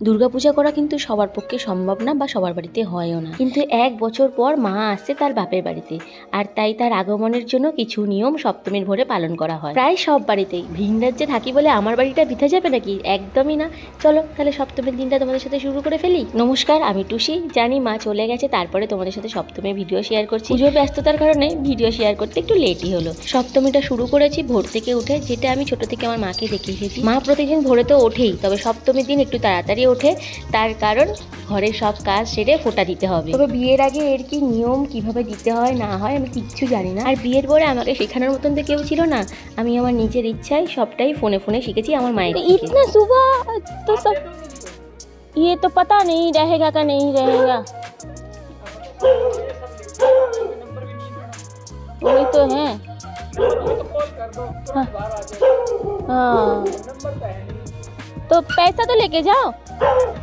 দুর্গাপূজা করা কিন্তু সবার পক্ষে সম্ভব না বা সবার বাড়িতে হয়ও না। কিন্তু এক বছর পর মা আসছে তার বাপের বাড়িতে আর তাই তার আগমনের জন্য কিছু নিয়ম সপ্তমীর ভোরে পালন করা হয়। প্রায় সব বাড়িতেই ভিন রাজ্যে থাকি বলে আমার বাড়িটা বিথে যাবে নাকি? একদমই না। চলো তাহলে সপ্তমীর দিনটা তোমাদের সাথে শুরু করে ফেলি। নমস্কার, আমি টুসি। জানি মা চলে গেছে, তারপরে তোমাদের সাথে সপ্তমীর ভিডিও শেয়ার করছি। পুজোর ব্যস্ততার কারণে ভিডিও শেয়ার করতে একটু লেটই হলো। সপ্তমীটা শুরু করেছি ভোর থেকে উঠে, যেটা আমি ছোট থেকে আমার মাকে দেখে এসেছি। মা প্রতিদিন ভোরে তো ওঠেই, তবে সপ্তমীর দিন একটু তাড়াতাড়ি ওঠে তার কারণ ঘরের সব কাজ সেরে ফোঁটা দিতে হবে তবে বিয়ের আগে এর কি নিয়ম কিভাবে দিতে হয় না হয় আমি কিচ্ছু জানি না আর বিয়ের পরে আমাকে শেখানোর মতন তো কেউ ছিল না আমি আমার নিজের ইচ্ছায় সবটাই ফোনে ফোনে শিখেছি আমার মায়ের থেকে। इतना सुबह तो सब ये तो पता नहीं रहेगा का नहीं रहेगा वही तो है हाँ हाँ। तो पैसा तो लेके जाओ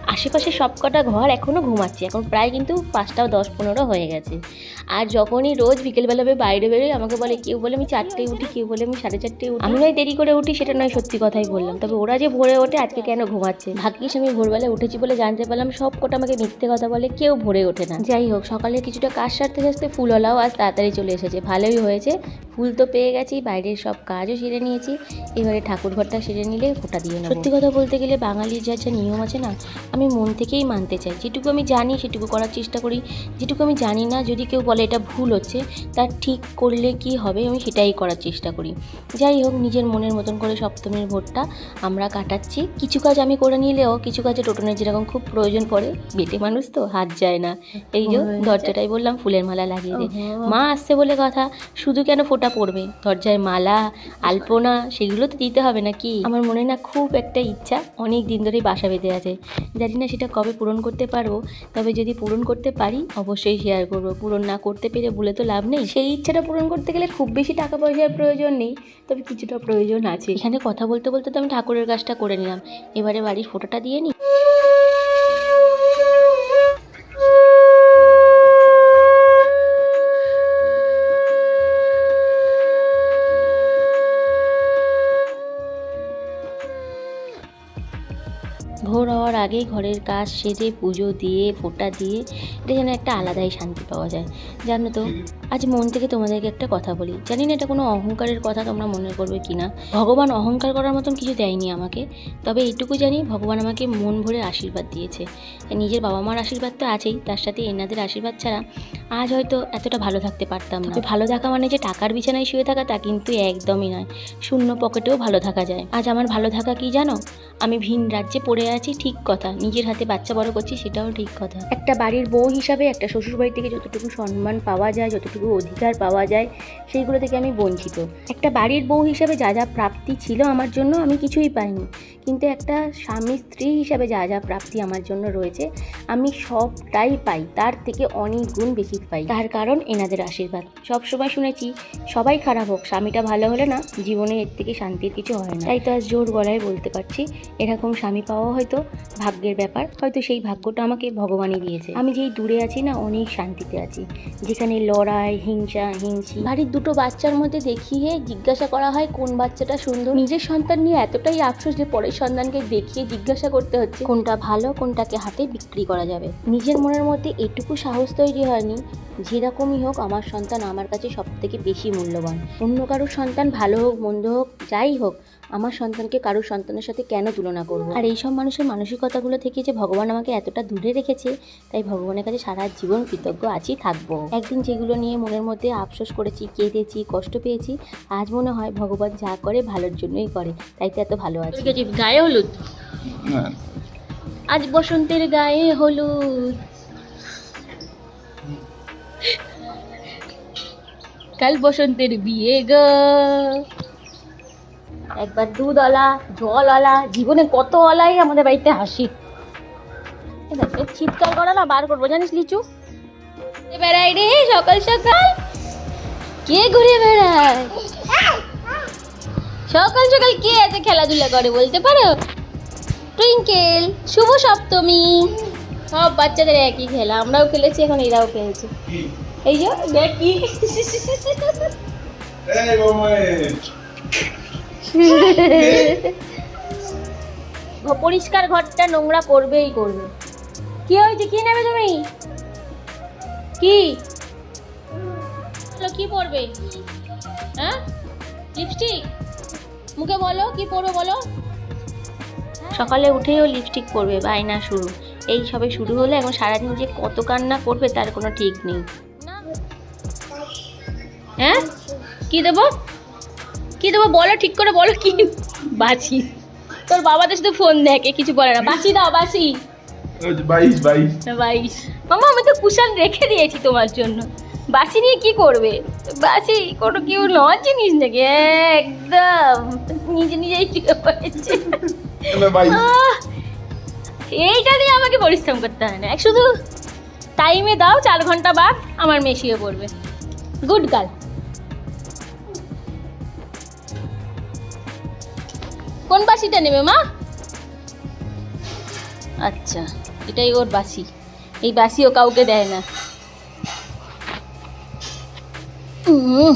আশেপাশে সব কটা ঘর এখনও ঘুমাচ্ছে। এখন প্রায় কিন্তু পাঁচটা দশ পনেরো হয়ে গেছে। আর যখনই রোজ বিকেলবেলা বাইরে বেরোই, আমাকে বলে, কেউ বলে আমি চারটেয় উঠি, কেউ বলে আমি সাড়ে চারটে উঠি। আমি নয় দেরি করে উঠি, সেটা নয় সত্যি কথাই বললাম। তবে ওরা যে ভোরে ওঠে, আজকে কেন ঘুমাচ্ছে? ভাগ্যিস আমি ভোরবেলা উঠেছি বলে জানতে পারলাম, সব কটা আমাকে মিথ্যে কথা বলে, কেউ ভোরে ওঠে না। যাই হোক, সকালে কিছুটা কাজ সারতে সারতে ফুলওয়ালাও আজ তাড়াতাড়ি চলে এসেছে। ভালোই হয়েছে ফুল তো পেয়ে গেছি বাইরের সব কাজও সেরে নিয়েছি। এবারে ঠাকুর ঘরটা সেরে নিলে ফোটা দিয়ে নেব। সত্যি কথা বলতে গেলে বাঙালির যা যা নিয়ম আছে না আমি মন থেকেই মানতে চাই। যেটুকু আমি জানি সেটুকু করার চেষ্টা করি। যেটুকু আমি জানি না যদি কেউ বলে এটা ভুল হচ্ছে তার ঠিক করলে কি হবে আমি সেটাই করার চেষ্টা করি। যাই হোক নিজের মনের মতন করে সপ্তমীর ভোটটা আমরা কাটাচ্ছি। কিছু কাজ আমি করে নিলেও কিছু কাজে টোটনের যেরকম খুব প্রয়োজন পড়ে বেটে মানুষ তো হাত যায় না। এই যে দরজাটাই বললাম ফুলের মালা লাগিয়ে দে। মা আসছে বলে কথা শুধু কেন ফোঁটা পড়বে। দরজায় মালা, আলপনা সেগুলো তো দিতে হবে নাকি? আমার মনে না খুব একটা ইচ্ছা, অনেক দিন ধরেই বাসা বেঁধে আছে। জানি না সেটা কবে পূরণ করতে পারব, তবে যদি পূরণ করতে পারি, অবশ্যই শেয়ার করব। পূরণ না করতে পেরে বলে তো লাভ নেই। সেই ইচ্ছাটা পূরণ করতে গেলে খুব বেশি টাকা পয়সার প্রয়োজন নেই, তবে কিছুটা প্রয়োজন আছে। এখানে কথা বলতে বলতে তো আমি ঠাকুরের কাজটা করে নিলাম। এবারে বাড়ির ফোটোটা দিয়ে নিই ভোর হওয়ার আগেই ঘরের কাজ সেরে পুজো দিয়ে, ফোটা দিয়ে এটা যেন একটা আলাদাই শান্তি পাওয়া যায়। জানো তো? আজ মন থেকে তোমাদেরকে একটা কথা বলি। জানি না এটা কোনো অহংকারের কথা তোমরা মনে করবে কি না ভগবান অহংকার করার মতন কিছু দেয়নি আমাকে। তবে এইটুকু জানি, ভগবান আমাকে মন ভরে আশীর্বাদ দিয়েছে। নিজের বাবা মার আশীর্বাদ তো আছেই, তার সাথে এনাদের আশীর্বাদ ছাড়া আজ হয়তো এতটা ভালো থাকতে পারতাম না। ভালো থাকা মানে যে টাকার বিছানায় শুয়ে থাকা, তা কিন্তু একদমই নয়। শূন্য পকেটেও ভালো থাকা যায়। আজ আমার ভালো থাকা কি জানো? আমি ভিন রাজ্যে পড়ে আছি, ঠিক কথা। নিজের হাতে বাচ্চা বড় করছি, সেটাও ঠিক কথা। একটা বাড়ির বউ হিসাবে একটা শ্বশুর বাড়ি থেকে যতটুকু সম্মান পাওয়া যায়, যতটুকু অধিকার পাওয়া যায়, সেইগুলো থেকে আমি বঞ্চিত। একটা বাড়ির বউ হিসাবে যা যা প্রাপ্তি ছিল আমার জন্য আমি কিছুই পাইনি। কিন্তু একটা স্বামী স্ত্রী হিসাবে যা যা প্রাপ্তি আমার জন্য রয়েছে, আমি সবটাই পাই। তার থেকে অনেক গুণ বেশি পাই। তার কারণ এনাদের আশীর্বাদ। সব সময় শুনেছি, সবাই খারাপ হোক, স্বামীটা ভালো হলে না জীবনে এর থেকে শান্তির কিছু হয় না। তাই তো আজ জোর গলায় বলতে পারছি, এরকম স্বামী পাওয়া হয়তো ভাগ্যের ব্যাপার। হয়তো সেই ভাগ্যটা আমাকে ভগবানই দিয়েছে। আমি যেই দূরে আছি না, অনেক শান্তিতে আছি। যেখানে লড়াই হিংসা হিংসি বাড়ির দুটো বাচ্চার মধ্যে দেখিয়ে জিজ্ঞাসা করা হয়, কোন বাচ্চাটা সুন্দর? নিজের সন্তান নিয়ে এতটাই আফসোস যে পরের সন্তানকে দেখিয়ে জিজ্ঞাসা করতে হচ্ছে, কোনটা ভালো, কোনটাকে হাতে বিক্রি করা যাবে। নিজের মনের মধ্যে এটুকু সাহস তৈরি হয়নি, যেরকমই হোক আমার সন্তান আমার কাছে সব থেকে বেশি মূল্যবান। অন্য কারোর সন্তান ভালো হোক, মন্দ হোক, যাই হোক, আমার সন্তানকে কারোর সন্তানের সাথে কেন তুলনা করব? আর এই সব মানুষের মানসিকতাগুলো থেকে যে ভগবান আমাকে এতটা দূরে রেখেছে, তাই ভগবানের কাছে সারা জীবন কৃতজ্ঞ আছি, থাকব। একদিন যেগুলো নিয়ে মনের মধ্যে আফসোস করেছি কেঁদেছি কষ্ট পেয়েছি। আজ মনে হয় ভগবান যা করে ভালোর জন্যই করে। তাই তো এত ভালো আছে। গায়ে হলুদ? আজ বসন্তের গায়ে হলুদ। কাল বসন্তের বিয়ে গ। একবার দুধ অলা জল জলওয়ালা জীবনে কত ওলাই আমাদের বাড়িতে হাসি। চিৎকার করে না বার করব। জানিস লিচু? বেড়াই রে সকাল সকাল। কে ঘুরে বেড়ায়? সকাল সকাল কে এত খেলাধুলা করে বলতে পারো? টুইঙ্কেল শুভ সপ্তমী। সব বাচ্চাদের একই খেলা আমরাও খেলেছি এখন এরাও খেলছে। এই যে দেখ পরিষ্কার ঘরটা নোংরা করবেই করবে। কি হয়েছে? কি নেবে তুমি? কি কি পরবে হ্যাঁ? লিপস্টিক মুখে বলো কি পরবে বলো? সকালে উঠেও লিপস্টিক পরবে বায়না শুরু। এই সবে শুরু হলে এখন সারাদিন যে কত কান্না করবে তার কোনো ঠিক নেই। না। হ্যাঁ? কি দেবো? কি দেবো বলো ঠিক করে বলো কি? বাসি তোর বাবাদের তো শুধু ফোন দেখে কিছু বলে না। বাসি দাও বাসি ওই বাইশ বাইশ। বাইশ। মামা আমি তো কুশান রেখে দিয়েছি তোমার জন্য। বাসি নিয়ে কি করবে? বাসি কোনো কেউ নয় জিনিস নাকি? একদম। নিজে নিজেই টিকে পড়েছে এইটা নিয়ে আমাকে পরিশ্রম করতে হয় না। এক শুধু টাইমে দাও চার ঘণ্টা বাদ আমার মেশিয়ে পড়বে। গুড গার্ল কোন বাসিটা নেবে মা? আচ্ছা এটাই ওর বাসি। এই বাসি ও কাউকে দেয় না। উম,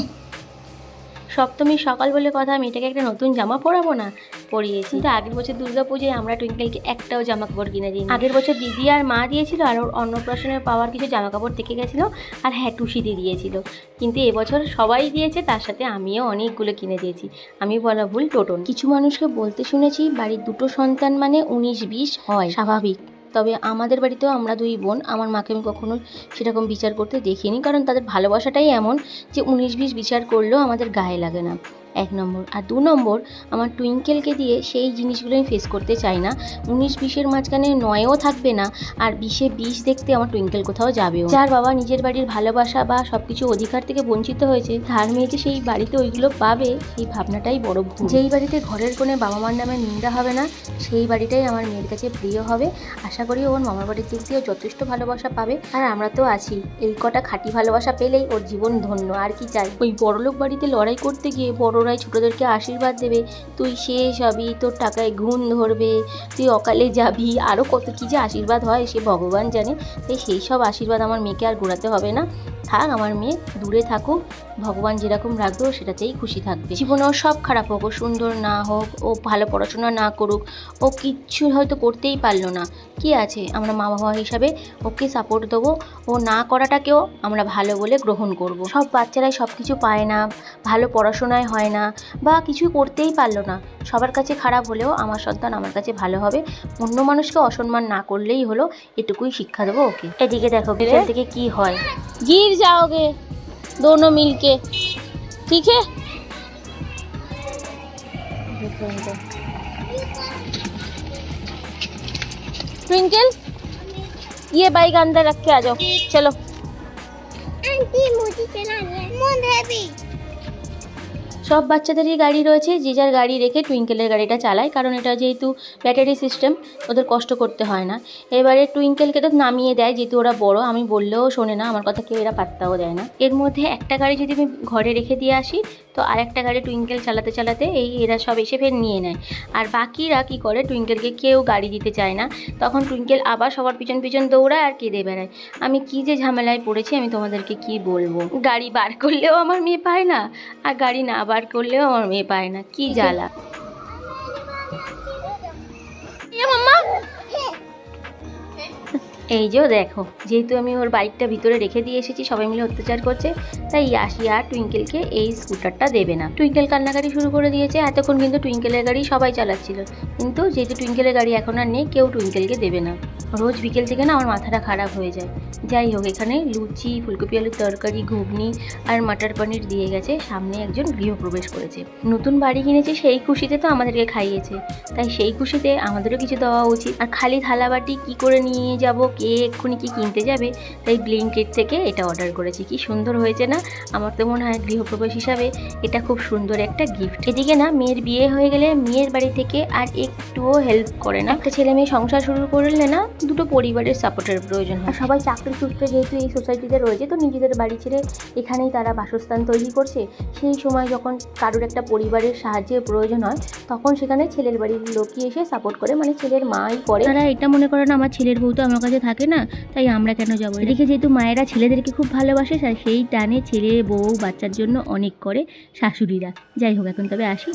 সপ্তমী সকাল বলে কথা আমি এটাকে একটা নতুন জামা পরাবো না? পরিয়েছি কিন্তু আগের বছর দুর্গা পুজোয় আমরা টুইঙ্কেলকে একটাও জামা কাপড় কিনে দিই আগের বছর দিদি আর মা দিয়েছিল আর ওর অন্নপ্রাশনের পাওয়ার কিছু জামা কাপড় থেকে গেছিল আর হ্যাঁ দিয়ে দিয়েছিল। কিন্তু এবছর সবাই দিয়েছে তার সাথে আমিও অনেকগুলো কিনে দিয়েছি। আমি বলা ভুল টোটন। কিছু মানুষকে বলতে শুনেছি বাড়ির দুটো সন্তান মানে উনিশ বিশ হয় স্বাভাবিক। তবে আমাদের বাড়িতেও আমরা দুই বোন, আমার মাকে আমি কখনো সেরকম বিচার করতে দেখিনি, কারণ তাদের ভালোবাসাটাই এমন যে উনিশ বিশ বিচার করলেও আমাদের গায়ে লাগে না। এক নম্বর। আর দু নম্বর, আমার টুইঙ্কেলকে দিয়ে সেই জিনিসগুলো আমি ফেস করতে চাই না। উনিশ বিশের মাঝখানে নয়ও থাকবে না, আর বিশে বিশ দেখতে আমার টুইঙ্কেল কোথাও যাবেও যার বাবা নিজের বাড়ির ভালোবাসা বা সব কিছু অধিকার থেকে বঞ্চিত হয়েছে, তার মেয়ে যে সেই বাড়িতে ওইগুলো পাবে, সেই ভাবনাটাই বড় ভুল। যেই বাড়িতে ঘরের কোণে বাবা মার নামে নিন্দা হবে না, সেই বাড়িটাই আমার মেয়ের কাছে প্রিয় হবে। আশা করি ওর মামার বাড়ির দিক দিয়েও যথেষ্ট ভালোবাসা পাবে। আর আমরা তো আছি, এই কটা খাঁটি ভালোবাসা পেলেই ওর জীবন ধন্য, আর কি চাই? ওই বড়লোক বাড়িতে লড়াই করতে গিয়ে বড়রাই ছোটদেরকে আশীর্বাদ দেবে। তুই শেষ হবি, তোর টাকায় ঘুণ ধরবে। তুই অকালে যাবি আরও কত কী যে আশীর্বাদ হয় সে ভগবান জানে। তাই সেই সব আশীর্বাদ আমার মেয়েকে আর ঘোরাতে হবে না। থাক আমার মেয়ে, দূরে থাকুক। ভগবান যেরকম রাখবেও সেটাতেই খুশি থাকবে। জীবনেও সব খারাপ হোক ও সুন্দর না হোক ও ভালো পড়াশোনা না করুক ও কিচ্ছু হয়তো করতেই পারল না। কি আছে? আমরা মা বাবা হিসাবে ওকে সাপোর্ট দেবো। ও না করাটাকেও আমরা ভালো বলে গ্রহণ করব। সব বাচ্চারাই সব কিছু পায় না ভালো পড়াশোনায় হয় না বা কিছুই করতেই পারল না। সবার কাছে খারাপ হলেও আমার সন্তান আমার কাছে ভালো হবে। অন্য মানুষকে অসম্মান না করলেই হলো এটুকুই শিক্ষা দেবো ওকে। এদিকে দেখো বিকেল থেকে কি হয়? গির যাওগে दोनों मिलके। ठीक है? ट्विंकल, ये बाइक अंदर रख के आ जाओ। चलो। आंटी, मुझे चलानी है। मुझे भी সব বাচ্চাদেরই গাড়ি রয়েছে, যে যার গাড়ি রেখে টুইঙ্কেলের গাড়িটা চালায়, কারণ এটা যেহেতু ব্যাটারি সিস্টেম ওদের কষ্ট করতে হয় না। এবারে টুইঙ্কেলকে তো নামিয়ে দেয়, যেহেতু ওরা বড়, আমি বললেও শোনে না, আমার কথা কেউ এরা পাত্তাও দেয় না। এর মধ্যে একটা গাড়ি যদি আমি ঘরে রেখে দিয়ে আসি, তো আর একটা গাড়ি টুইঙ্কেল চালাতে চালাতে এই এরা সব এসে ফের নিয়ে নেয়। আর বাকিরা কি করে টুইঙ্কেলকে কেউ গাড়ি দিতে চায় না। তখন টুইঙ্কেল আবার সবার পিছন পিছন দৌড়ায় আর কেঁদে বেড়ায়। আমি কি যে ঝামেলায় পড়েছি, আমি তোমাদেরকে কি বলব? গাড়ি বার করলেও আমার মেয়ে পায় না, আর গাড়ি না বার একবার করলেও আমার মেয়ে পায় না। কি জ্বালা। এই যে দেখো, যেহেতু আমি ওর বাইকটা ভিতরে রেখে দিয়ে এসেছি, সবাই মিলে অত্যাচার করছে, তাই আসি আর টুইঙ্কেলকে এই স্কুটারটা দেবে না। টুইঙ্কেল কান্নাকাটি শুরু করে দিয়েছে, এতক্ষণ কিন্তু টুইঙ্কেলের গাড়ি সবাই চালাচ্ছিল। কিন্তু যেহেতু টুইঙ্কেলের গাড়ি এখন আর নেই, কেউ টুইঙ্কেলকে দেবে না। রোজ বিকেল থেকে না আমার মাথাটা খারাপ হয়ে যায়। যাই হোক, এখানে লুচি, ফুলকপি আলুর তরকারি, ঘুগনি আর মাটার পনির দিয়ে গেছে। সামনে একজন গৃহপ্রবেশ করেছে। নতুন বাড়ি কিনেছে, সেই খুশিতে তো আমাদেরকে খাইয়েছে। তাই সেই খুশিতে আমাদেরও কিছু দেওয়া উচিত। আর খালি থালাবাটি কি করে নিয়ে যাব, কে এক্ষুনি কি কিনতে যাবে? তাই ব্লিঙ্কেট থেকে এটা অর্ডার করেছি। কি সুন্দর হয়েছে না? আমার তো মনে হয় গৃহপ্রবেশ হিসাবে এটা খুব সুন্দর একটা গিফট। এদিকে না, মেয়ের বিয়ে হয়ে গেলে মেয়ের বাড়ি থেকে আর একটুও হেল্প করে না। একটা ছেলে মেয়ে সংসার শুরু করলে না দুটো পরিবারের সাপোর্টের প্রয়োজন হয়। সবাই চাকরি সূত্রে যেহেতু এই সোসাইটিতে রয়েছে তো নিজেদের বাড়ি ছেড়ে এখানেই তারা বাসস্থান তৈরি করছে। সেই সময় যখন কারোর একটা পরিবারের সাহায্যের প্রয়োজন হয় তখন সেখানে ছেলের বাড়ির লোকই এসে সাপোর্ট করে মানে ছেলের মাই করে। তারা এটা মনে করে না আমার ছেলের বউ তো আমার কাছে থাকে না তাই আমরা কেন যাব? এদিকে যেহেতু মায়েরা ছেলেদেরকে খুব ভালোবাসে সেই টানে ছেলে বউ বাচ্চার জন্য অনেক করে শাশুড়িরা। যাই হোক এখন তবে আসি।